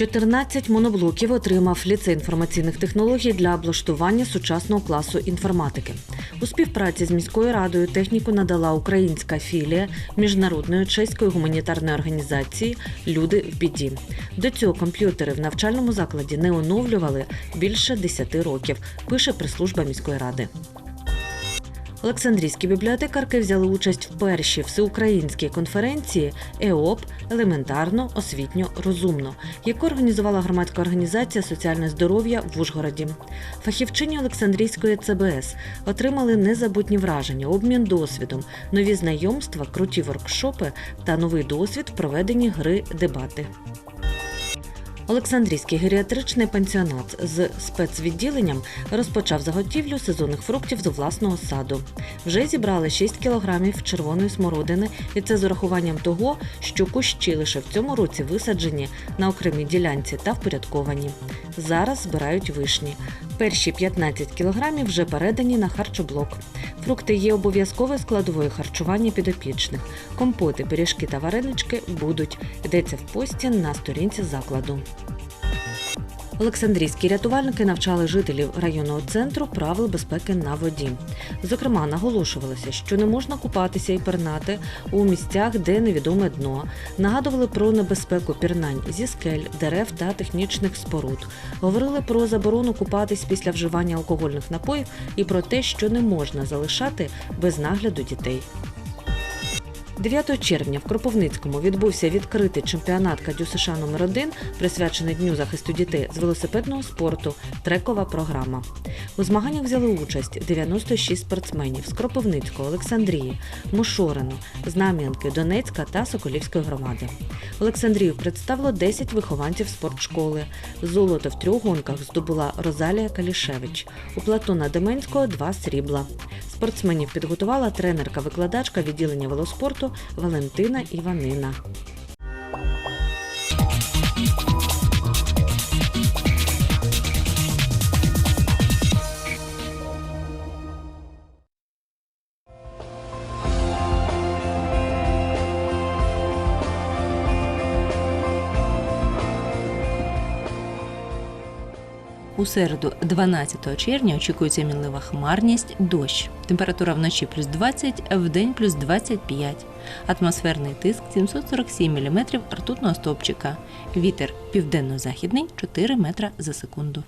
14 моноблоків отримав ліцей інформаційних технологій для облаштування сучасного класу інформатики. У співпраці з міською радою техніку надала українська філія міжнародної чеської гуманітарної організації Люди в біді. До цього комп'ютери в навчальному закладі не оновлювали більше 10 років. Пише прес-служба міської ради. Олександрійські бібліотекарки взяли участь в першій всеукраїнській конференції ЕОП елементарно, освітньо, розумно, яку організувала громадська організація Соціальне здоров'я в Ужгороді. Фахівчині Олександрійської ЦБС отримали незабутні враження, обмін досвідом, нові знайомства, круті воркшопи та новий досвід в проведенні гри дебати. Олександрійський геріатричний пансіонат з спецвідділенням розпочав заготівлю сезонних фруктів з власного саду. Вже зібрали 6 кілограмів червоної смородини, і це з урахуванням того, що кущі лише в цьому році висаджені на окремій ділянці та впорядковані. Зараз збирають вишні. Перші 15 кілограмів вже передані на харчоблок. Фрукти є обов'язковою складовою харчування підопічних. Компоти, пиріжки та варенички будуть. Йдеться в пості на сторінці закладу. Олександрійські рятувальники навчали жителів районного центру правил безпеки на воді. Зокрема, наголошувалося, що не можна купатися і пірнати у місцях, де невідоме дно. Нагадували про небезпеку пірнань зі скель, дерев та технічних споруд. Говорили про заборону купатись після вживання алкогольних напоїв і про те, що не можна залишати без нагляду дітей. 9 червня в Кропивницькому відбувся відкритий чемпіонат Кадю США номер 1 присвячений Дню захисту дітей з велосипедного спорту Трекова програма. У змаганнях взяли участь 96 спортсменів з Кропивницького, Олександрії, Мошорину, Знам'янки, Донецька та Соколівської громади. Олександрію представило 10 вихованців спортшколи. Золото в трьох гонках здобула Розалія Калішевич. У Платона Деменського два срібла. Спортсменів підготувала тренерка-викладачка відділення велоспорту Валентина Іванина. У середу, 12 червня, очікується мінлива хмарність, дощ. Температура вночі плюс 20, в день плюс 25. Атмосферний тиск 747 мм ртутного стовпчика. Вітер південно-західний 4 метра за секунду.